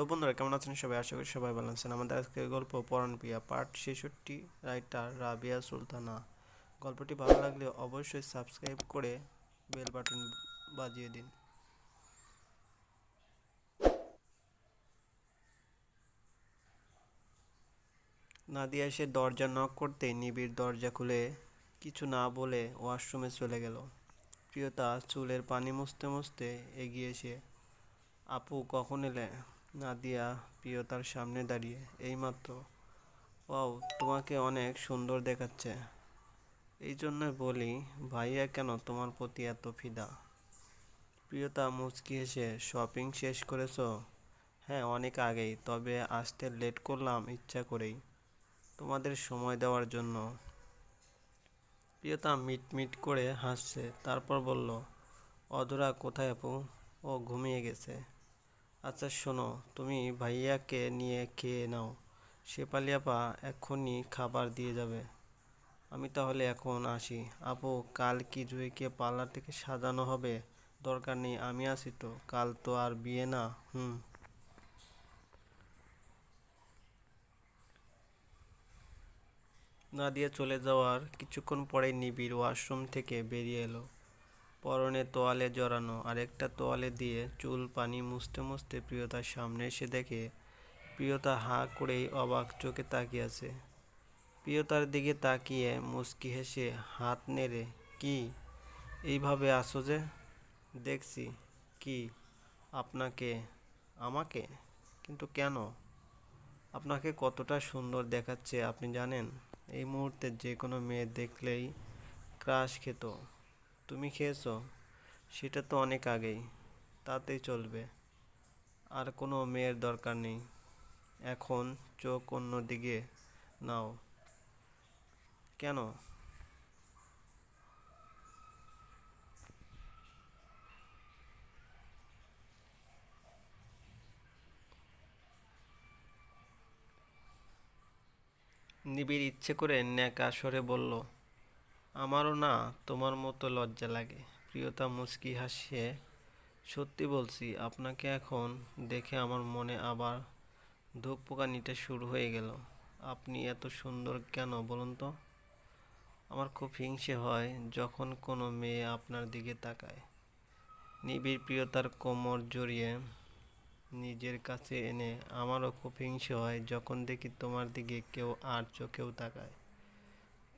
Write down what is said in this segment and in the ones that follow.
Hello বন্ধুরা, কেমন আছেন সবাই? আশা করি সবাই ভালো আছেন। আমাদের আজকের গল্প পরাণ পিয়া পার্ট ছেষট্টি, রাইটার রাবিয়া সুলতানা। গল্পটি ভালো লাগলে অবশ্যই সাবস্ক্রাইব করে বেল বাটন বাজিয়ে দিন। নাদিয়া এসে দরজা নক করতে নিবিড় দরজা খুলে কিছু না বলে ওয়াশরুমে চলে গেল। প্রিয়তা চুলের পানি মুছতে মুছতে এগিয়ে এসে, আপু, কখন এলে? নাদিয়া প্রিয়তার সামনে দাঁড়িয়ে। এইমাত্র। ওয়াও, তোমাকে অনেক সুন্দর দেখাচ্ছে। এই জন্য বলি, ভাইয়া কেন তোমার প্রতি এত ফিদা? প্রিয়তা, মুচকি হেসে, শপিং শেষ করেছ? হ্যাঁ অনেক আগেই, তবে আসতে লেট করলাম, ইচ্ছা করেই। তোমাদের সময় দেওয়ার জন্য। প্রিয়তা মিট মিট করে হাসছে, তারপর বলল, অধরা, কোথায় আপু? ও ঘুমিয়ে গেছে। আচ্ছা শোনো, তুমি ভাইয়াকে নিয়ে খেয়ে নাও। শেফালি আপা এক্ষুনি খাবার দিয়ে যাবে। আমি তাহলে এখন আসি। আপু, কাল কি জুঁইকে পার্লার থেকে সাজানো হবে? দরকার নেই, আমি আসি তো। কাল তো আর বিয়ে না, হুম। না দিয়ে চলে যাওয়ার কিছুক্ষণ পরেই নিবিড় ওয়াশরুম থেকে বেরিয়ে এলো। পরনে তোয়ালে জড়ানো আর একটা তোয়ালে দিয়ে চুল পানি মুছতে মুছতে প্রিয়তার সামনে এসে দেখে, প্রিয়তা হাঁ করেই অবাক চোখে তাকিয়ে আছে। প্রিয়তার দিকে তাকিয়ে মুচকি হেসে হাত নেড়ে, কি? এইভাবে আসো যে? দেখছি। কি? আপনাকে? আমাকে? কিন্তু কেন? আপনাকে কতটা সুন্দর দেখাচ্ছে, আপনি জানেন? এই মুহূর্তে যে কোনো মেয়ে দেখলেই ক্রাশ খেত। তুমি খেয়েছো? সেটা তো অনেক আগেই। তাতেই চলবে। আর কোনো মেয়ের দরকার নেই। এখন চোখ অন্য দিকে নাও। কেন? নিবিড় ইচ্ছে করে ন্যাকা সরে বলল আমারও না তোমার মতো লজ্জা লাগে। প্রিয়তা মুচকি হাসিয়ে সত্যি বলছি, আপনাকে এখন দেখে আমার মনে আবার ধূপ পোকা নিতে শুরু হয়ে গেল। আপনি এত সুন্দর কেন বলুন তো? আমার খুব হিংসে হয় যখন কোনো মেয়ে আপনার দিকে তাকায়। নিবিড় প্রিয়তার কোমর জড়িয়ে নিজের কাছে এনে আমারও খুব হিংসে হয় যখন দেখি তোমার দিকে কেউ আর চোখেও তাকায়।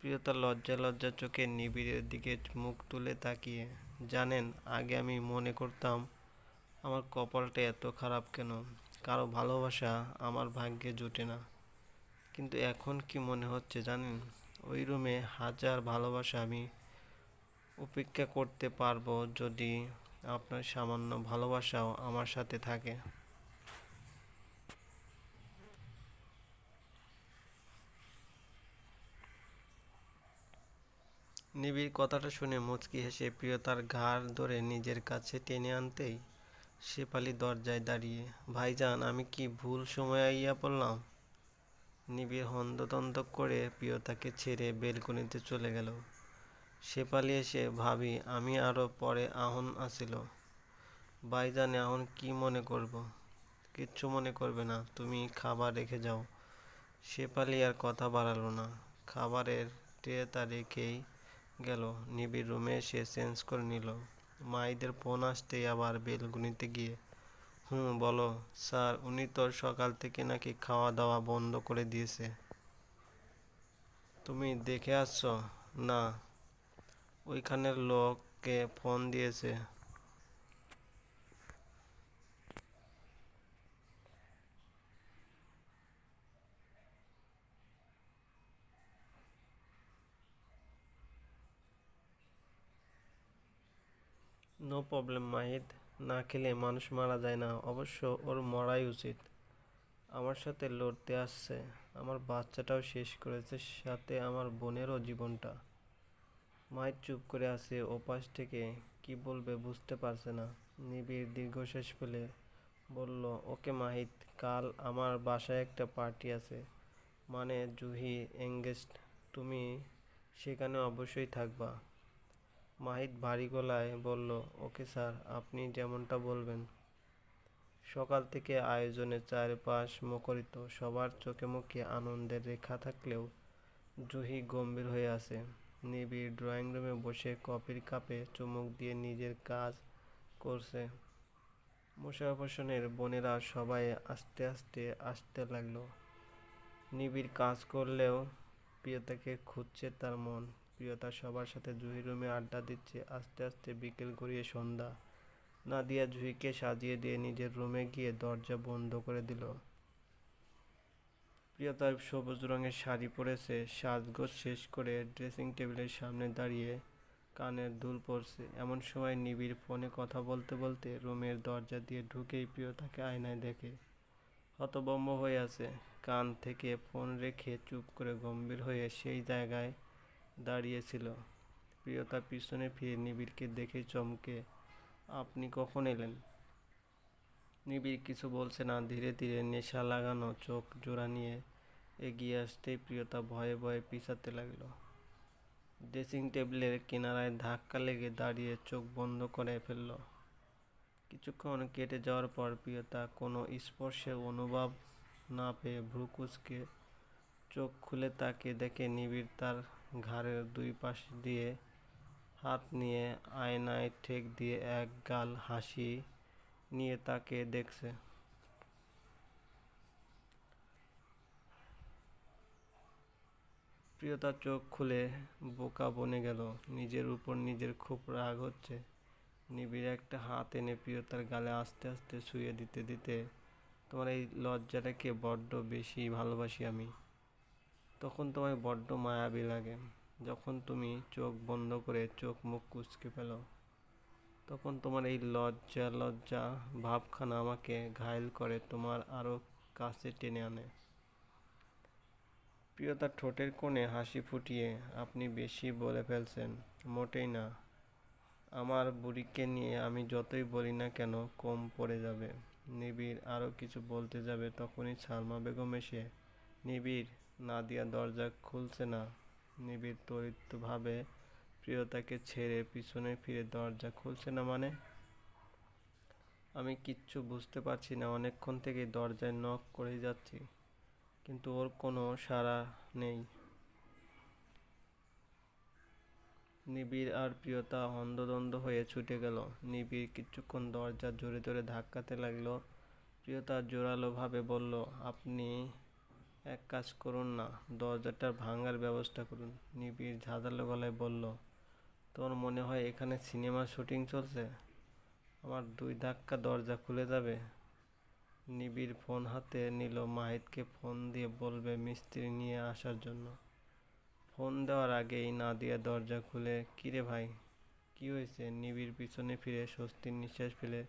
প্রিয়তা লজ্জা লজ্জা চোখে নিবিড়ের দিকে মুখ তুলে তাকিয়ে। জানেন, আগে আমি মনে করতাম, আমার কপালটা এত খারাপ কেন? কারও ভালোবাসা আমার ভাগ্যে জোটে না। কিন্তু এখন কি মনে হচ্ছে জানেন? ওই রুমে হাজার ভালোবাসা আমি উপেক্ষা করতে পারব যদি আপনার সামান্য ভালোবাসাও আমার সাথে থাকে। নিবিড় কথাটা শুনে মুচকি হেসে প্রিয়তার ঘাড় ধরে নিজের কাছে টেনে আনতেই শেফালি দরজায় দাঁড়িয়ে, ভাইজান, আমি কি ভুল সময় আইয়া পড়লাম? নিবিড় হন্তদন্ত করে প্রিয়তাকে ছেড়ে বেলকনিতে চলে গেল। শেফালি এসে, ভাবি, আমি আরও পরে আহন আসিল। ভাইজান, এখন কি মনে করব? কিচ্ছু মনে করবে না, তুমি খাবার রেখে যাও। শেফালি আর কথা বাড়ালো না। খাবারের ট্রেটা রেখেই গেল। নিবিড় রুমে এসে চেঞ্জ করে নিল। মাইদের ফোন আসতেই আবার বেল গুনিতে গিয়ে, হুম, বলো, স্যার, উনি তোর সকাল থেকে নাকি খাওয়া দাওয়া বন্ধ করে দিয়েছে। তুমি দেখে আসছো? না। ওইখানের লোককে ফোন দিয়েছে। নো প্রবলেম মাহিদ না খেলে মানুষ মারা যায় না। অবশ্য ওর মরাই উচিত। আমার সাথে লড়তে আসছে। আমার বাচ্চাটাও শেষ করেছে সাথে আমার বোনেরও জীবনটা। মাহিদ চুপ করে আছে ওপাশ থেকে। কি বলবে বুঝতে পারছে না। নিবিড় দীর্ঘশ্বাস ফেলে বলল, ওকে মাহিদ কাল আমার বাসায় একটা পার্টি আছে। মানে জুহি এঙ্গেজড তুমি সেখানে অবশ্যই থাকবা। মাহিদ ভারী গলায় বলল, ওকে স্যার, আপনি যেমনটা বলবেন। সকাল থেকে আয়োজনে চারপাশ মুখরিত, সবার চোখে মুখে আনন্দের রেখা থাকলেও জুহি গম্ভীর হয়ে আছে। নিবিড় ড্রয়িং রুমে বসে কফির কাপে চুমুক দিয়ে নিজের কাজ করছে। মোশারফ হোসেনের বোনেরা সবাই আস্তে আস্তে আসতে লাগল। নিবিড় কাজ করলেও প্রিয়তাকে খুঁজছে তার মন। প্রিয়তা সবার সাথে জুহি রুমে আড্ডা দিচ্ছে, আস্তে আস্তে বিকেল গড়িয়ে সন্ধ্যা। নাদিয়া জুহিকে সাজিয়ে দিয়ে নিজের রুমে গিয়ে দরজা বন্ধ করে দিল। প্রিয়তা সবুজ রঙের শাড়ি পরেছে, সাজগোজ শেষ করে ড্রেসিং টেবিলের সামনে দাঁড়িয়ে কানের দুল পড়ছে এমন সময় নিবিড় ফোনে কথা বলতে বলতে রুমের দরজা দিয়ে ঢুকেই প্রিয়তাকে আয়নায় দেখে। হতবম্ব হয়ে আছে, কান থেকে ফোন রেখে চুপ করে গম্ভীর হয়ে সেই জায়গায় দাঁড়িয়েছিল। প্রিয়তা পিছনে ফিরে নিবিড়কে দেখে চমকে, আপনি কখন এলেন? নিবিড় কিছু বলছে না, ধীরে ধীরে নেশা লাগানো, চোখ জোড়া নিয়ে এগিয়ে আসতেই প্রিয়তা ভয়ে ভয়ে পিছাতে লাগল। ড্রেসিং টেবিলের কিনারায় ধাক্কা লেগে দাঁড়িয়ে চোখ বন্ধ করে ফেলল। কিছুক্ষণ কেটে যাওয়ার পর প্রিয়তা কোনো স্পর্শের অনুভব না পেয়ে ভ্রু কুচকে চোখ খুলে তাকে দেখে নিবিড় তার ঘাড়ের দুই পাশ দিয়ে হাত নিয়ে আয়নায় ঠেক দিয়ে এক গাল হাসি নিয়ে তাকে দেখছে। প্রিয়তা চোখ খুলে বোকা বনে গেল। নিজের উপর নিজের খুব রাগ হচ্ছে। নিবিড় একটা হাত এনে প্রিয়তার গালে আস্তে আস্তে শুয়ে দিতে দিতে, তোমার এই লজ্জাটাকে বড্ড বেশি ভালোবাসি আমি। তখন তোমায় বড্ড মায়াবী লাগে। যখন তুমি চোখ বন্ধ করে চোখ মুখ কুচকে ফেলো, তখন তোমার এই লজ্জা লজ্জা ভাবখানা আমাকে ঘায়েল করে, তোমার আরও কাছে টেনে আনে। প্রিয়তার ঠোঁটের কোণে হাসি ফুটিয়ে, আপনি বেশি বলে ফেলছেন, মোটেই না। আমার বুড়িকে নিয়ে আমি যতই বলি না কেন, কম পড়ে যাবে। নিবিড় আরও কিছু বলতে যাবে, তখনই সালমা বেগম এসে, নিবিড় নাদিয়া দরজা খুলছে না। নিবিড় তড়িৎভাবে প্রিয়তাকে ছেড়ে পিছনে ফিরে দরজা খুলছে না মানে? আমি কিচ্ছু বুঝতে পারছি না, অনেকক্ষণ থেকে দরজায় নক করে যাচ্ছি, কিন্তু ওর কোনো সাড়া নেই। নিবিড় আর প্রিয়তা অন্ধদ্বন্দ্ব হয়ে ছুটে গেল। নিবিড় কিছুক্ষণ দরজা জোরে জোরে ধাক্কাতে লাগল। প্রিয়তা জোরালোভাবে বলল, আপনি এক কাজ করুন না, দরজাটা ভাঙার ব্যবস্থা করুন। নিবিড় ঝাঁঝালো গলায় বলল, তোর মনে হয় এখানে সিনেমার শুটিং চলছে? আমার দুই ধাক্কা দরজা খুলে যাবে। নিবিড় ফোন হাতে নিল মাহিতকে, ফোন দিয়ে বলবে মিস্ত্রি নিয়ে আসার জন্য। ফোন দেওয়ার আগেই নাদিয়া দরজা খুলে, কিরে ভাই, কি হয়েছে? নিবিড় পিছনে ফিরে স্বস্তির নিঃশ্বাস ফেলে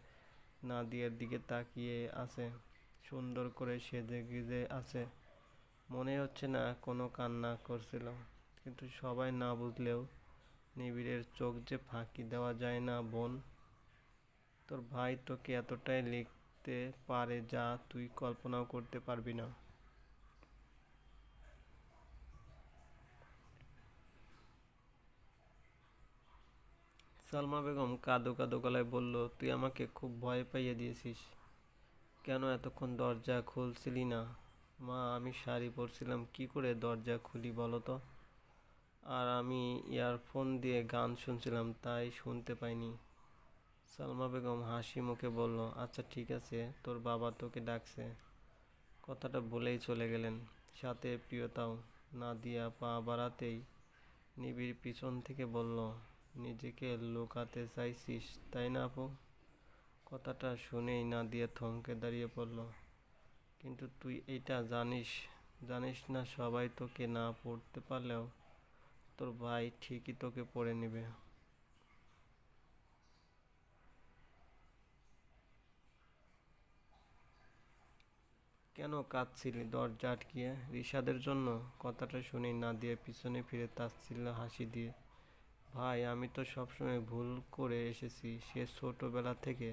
নাদিয়ার দিকে তাকিয়ে আছে, সুন্দর করে সেজে গিজে আছে। মনে হচ্ছে না কোনো কান্না করছিল। কিন্তু সবাই না বুঝলেও নিবিড়ের চোখ যে ফাঁকি দেওয়া যায় না, বোন। তোর ভাই তোকে এতটাই লিখতে পারে যা তুই কল্পনাও করতে পারবি না। সালমা বেগম কাঁদো কাদো গলায় বলল, তুই আমাকে খুব ভয় পাইয়ে দিয়েছিস। কেন এতক্ষণ দরজা খুলছিলি না? মা, আমি শাড়ি পরছিলাম, কি করে দরজা খুলি বলো তো? আর আমি ইয়ারফোন দিয়ে গান শুনছিলাম, তাই শুনতে পাইনি। সালমা বেগম হাসি মুখে বলল আচ্ছা ঠিক আছে, তোর বাবা তোকে ডাকছে। কথাটা বলেই চলে গেলেন। সাথে প্রিয়তাও না নাদিয়া পা বাড়াতেই নিবিড় পিছন থেকে বলল, নিজেকে লুকাতে চাইছিস, তাই না আপু? কথাটা শুনেই নাদিয়া থমকে দাঁড়িয়ে পড়ল। কিন্তু তুই এটা জানিস জানিস না সবাই তোকে না পড়তে পারলেও তোর ভাই ঠিকই তোকে পড়ে নেবে। কেন কাঁদছিলি দরজা আটকিয়ে? রিশাদের জন্য? কথাটা শুনি না দিয়ে পিছনে ফিরে তাচ্ছিল্য হাসি দিয়ে। ভাই, আমি তো সবসময় ভুল করে এসেছি, সে ছোটোবেলা থেকে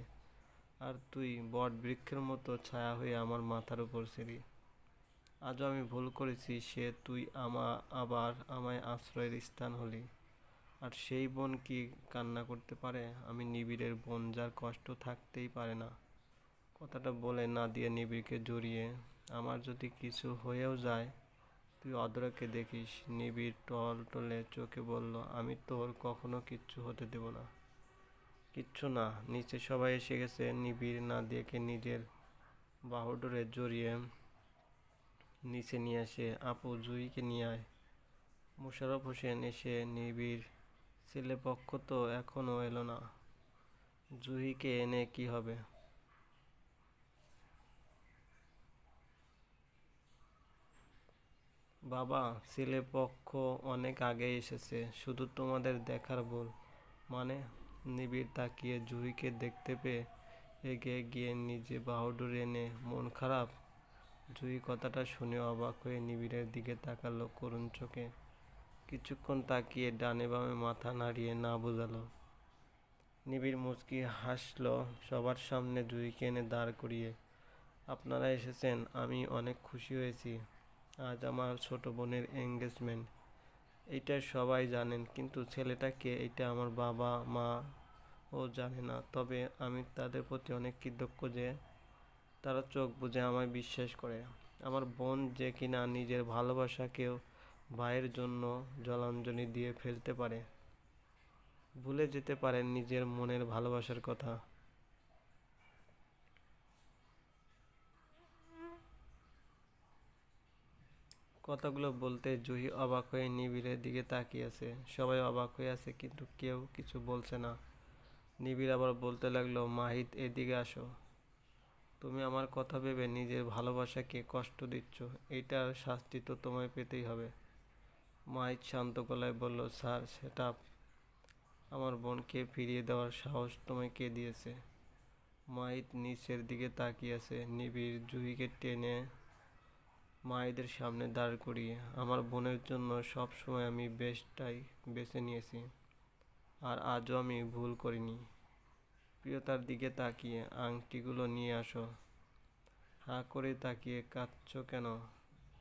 আর তুই বট বৃক্ষের মতো ছায়া হয়ে আমার মাথার উপর ছিলি। আজও আমি ভুল করেছি, সে তুই আমা, আবার আমায় আশ্রয়ের স্থান হলি। আর সেই বোন কি কান্না করতে পারে? আমি নিবিড়ের বোন, যার কষ্ট থাকতেই পারে না। কথাটা বলে না দিয়ে নিবিড়কে জড়িয়ে, আমার যদি কিছু হয়েও যায়, তুই অদ্রকে দেখিস। নিবিড় টল টলে চোখে বলল, আমি তোর কখনো কিচ্ছু হতে দেব না। কিচ্ছু না। নিচে সবাই এসে গেছে, নিবিড় না দেখে নিজের বাহুডোরে জড়িয়ে নিচে নিয়ে আসে। আপু জুইকে নিয়ে আয়। মোশারফ হোসেন এসে নিবিড় ছেলেপক্ষ তো এখনও এলো না। জুহিকে এনে কি হবে? বাবা, ছেলে পক্ষ অনেক আগে এসেছে, শুধু তোমাদের দেখার ভুল। মানে? নিবিড় তাকিয়ে জুহিকে দেখতে পেয়ে এগিয়ে গিয়ে নিজে বাহুডুর এনে, মন খারাপ? জুহি কথাটা শুনে অবাক হয়ে নিবিড়ের দিকে তাকালো করুণ চোখে। কিছুক্ষণ তাকিয়ে ডানে বামে মাথা নাড়িয়ে না বোঝালো। নিবিড় মুচকি হাসলো সবার সামনে জুহিকে এনে দাঁড় করিয়ে, আপনারা এসেছেন, আমি অনেক খুশি হয়েছি। আজ আমার ছোট বোনের এঙ্গেজমেন্ট এইটা সবাই জানেন, কিন্তু ছেলেটাকে এটা আমার বাবা, মা ও জানে না। তবে আমি তাদের প্রতি অনেক কৃতজ্ঞ যে তারা চোখ বুজে আমায় বিশ্বাস করে। আমার বোন যে কিনা নিজের ভালোবাসাকেও ভাইয়ের জন্য জলাঞ্জলি দিয়ে ফেলতে পারে। ভুলে যেতে পারেন নিজের মনের ভালোবাসার কথা। কথাগুলো বলতে জুহি অবাক হয়ে নিবিড়ের দিকে তাকিয়ে আছে। সবাই অবাক হয়ে আছে, কিন্তু কেউ কিছু বলছে না। নিবিড় আবার বলতে লাগল, মাহিত, এদিকে আসো। তুমি আমার কথা ভেবে নিজের ভালোবাসাকে কষ্ট দিচ্ছ। এইটার শাস্তি তো তোমায় পেতেই হবে। মাহিত শান্ত গলায় বলল, স্যার, সেটা আমার বোনকে ফিরিয়ে দেওয়ার সাহস তোমায় কে দিয়েছে? মাহিত নিচের দিকে তাকিয়ে আছে। নিবিড় জুহিকে টেনে মায়েদের সামনে দাঁড় করিয়ে আমার বোনের জন্য সব সময় আমি বেশটাই বেছে নিয়েছি। আর আজও আমি ভুল করিনি। প্রিয়তার দিকে তাকিয়ে আংটিগুলো নিয়ে আসো। হা করে তাকিয়ে কাঁদছ কেন?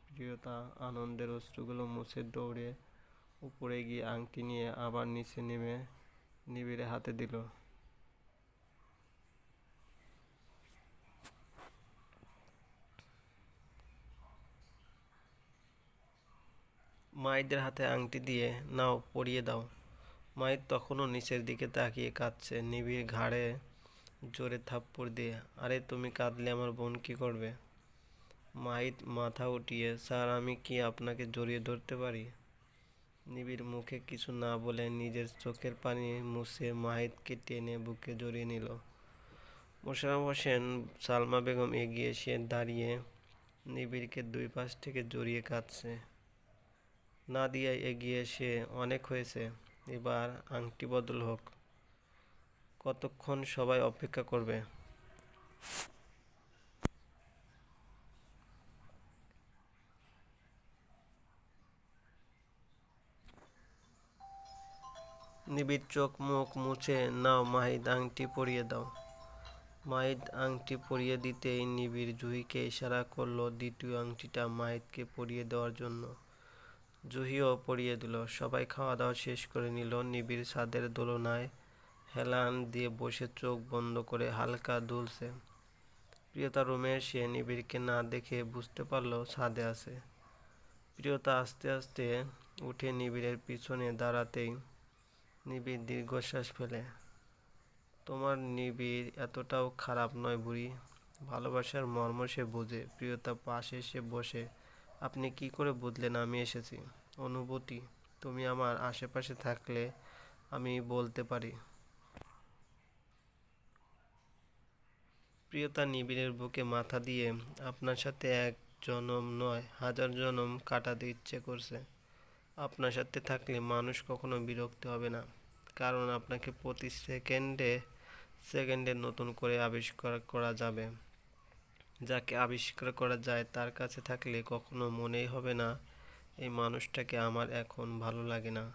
প্রিয়তা আনন্দের অশ্রুগুলো মুছে দৌড়ে উপরে গিয়ে আংটি নিয়ে আবার নিচে নেমে নিবিড়ে হাতে দিল। মায়েদের হাতে আংটি দিয়ে নাও, পরিয়ে দাও। মায়ের তখনও নিচের দিকে তাকিয়ে কাঁদছে, নিবিড় ঘাড়ে জোরে থাপ্পড় দিয়ে, আরে, তুমি কাঁদলে আমার বোন কি করবে? মাহিত মাথা উঠিয়ে, স্যার, আমি কি আপনাকে জড়িয়ে ধরতে পারি? নিবিড় মুখে কিছু না বলে নিজের চোখের পানি মুছে মাহিতকে টেনে বুকে জড়িয়ে নিল। মোশাররফ হোসেন, সালমা বেগম এগিয়ে এসে দাঁড়িয়ে নিবিড়কে দুই পাশ থেকে জড়িয়ে কাঁদছে। না দিয়ে এগিয়ে এসে অনেক হয়েছে। এবার আংটি বদল হোক। কতক্ষণ সবাই অপেক্ষা করবে? নিবিড় চোখ মুখ মুছে নাও মাহিদ আংটি পরিয়ে দাও। মাহিদ আংটি পরিয়ে দিতেই নিবিড় জুহিকে ইশারা করল দ্বিতীয় আংটিটা মাহিদকে পরিয়ে দেওয়ার জন্য। জুহিও পরিয়ে দিল। সবাই খাওয়া দাওয়া শেষ করে নিল। নিবিড় ছাদের দোলনায় হেলান দিয়ে বসে চোখ বন্ধ করে হালকা দুলছে। প্রিয়তা রুমে এসে নিবিড়কে না দেখে বুঝতে পারল ছাদে আছে। প্রিয়তা আস্তে আস্তে উঠে নিবিড়ের পিছনে দাঁড়াতেই নিবিড় দীর্ঘশ্বাস ফেলে। তোমার নিবিড় এতটাও খারাপ নয় বুড়ি। ভালোবাসার মর্ম সে বোঝে। প্রিয়তা পাশে এসে বসে আপনি কি করে বুঝলেন আমি এসেছি। অনুভূতি, তুমি আমার আশেপাশে থাকলে আমি বলতে পারি। প্রিয়তা নিবিড়ের বুকে মাথা দিয়ে আপনার সাথে এক জনম নয়, হাজার জনম কাটাতে ইচ্ছে করছে। আপনার সাথে থাকলে মানুষ কখনো বিরক্ত হবে না, কারণ আপনাকে প্রতি সেকেন্ডে সেকেন্ডে নতুন করে আবিষ্কার করা যাবে। যাকে আবিষ্কার করা যায় তার কাছে থাকলে কখনো মনেই হবে না, এই মানুষটাকে আমার এখন ভালো লাগে না।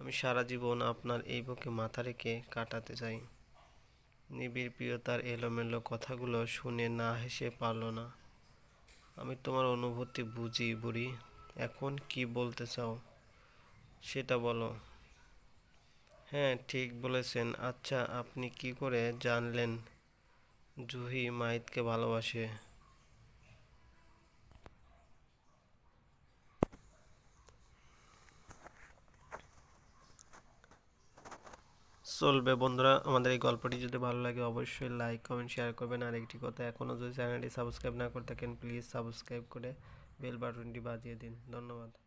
আমি সারা জীবন আপনার এই বুকে মাথা রেখে কাটাতে চাই। নিবিড় প্রিয়তার এলোমেলো কথাগুলো শুনে না হেসে পারল না। আমি তোমার অনুভূতি বুঝি বুড়ি, এখন কি বলতে চাও? সেটা বলো। হ্যাঁ ঠিক বলেছেন। আচ্ছা আপনি কি করে জানলেন? জুহি মাহিতকে ভালোবাসে। চলবে বন্ধুরা, আমাদের এই গল্পটি যদি ভালো লাগে অবশ্যই লাইক কমেন্ট শেয়ার করবেন। আর একটি কথা এখনও যদি চ্যানেলটি সাবস্ক্রাইব না করে থাকেন প্লিজ সাবস্ক্রাইব করে বেল বাটনটি বাজিয়ে দিন। ধন্যবাদ।